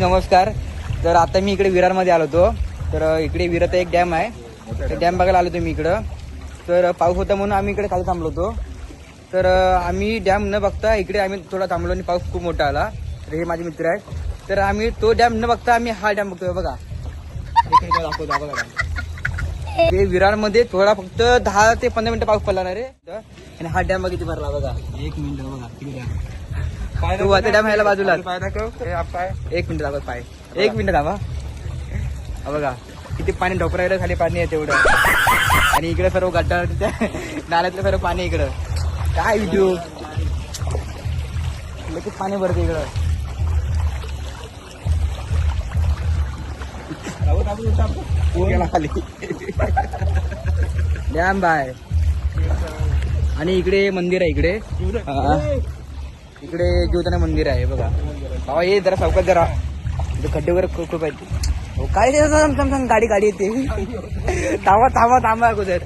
नमस्कार. तर आता मी इकडे विरारमध्ये आलो होतो. तर इकडे विरार एक डॅम आहे. तर डॅम बघायला आलो होतो मी इकडं. तर पाऊस होता म्हणून आम्ही इकडे खाली थांबलो होतो. तर आम्ही डॅम न बघता इकडे आम्ही थोडा थांबलो आणि पाऊस खूप मोठा आला. तर हे माझे मित्र आहेत. तर आम्ही तो डॅम न बघता आम्ही हा डॅम बघतोय बघा. इकडे काय ते विरारमध्ये थोडा फक्त दहा ते पंधरा मिनिटं पाऊस पडला ना रे. आणि हा डॅम किती भरला बघा. एक मिनिट बघा किती डॅम तू आता डॅम ह्याला बाजूला एक मिनिट दाखवत पाय. एक मिनिट हा बघा. किती पाणी ढोकरायला खाली पाणी आहे तेवढं. आणि इकडे सर्व गड्डा नाल्यातलं सर्व पाणी इकडं. काय व्हिडिओ लगेच पाणी भरते इकडं. डॅम बाय. आणि इकडे मंदिर आहे इकडे. इकडे जीवताना मंदिर आहे बघा. बाबा ये जरा सावकाश जरा. इथे खड्डे वगैरे खूप खूप आहेत. हो, काय सांग सांग गाडी गाडी येते. थांबा थांबा थांबा अगोदर.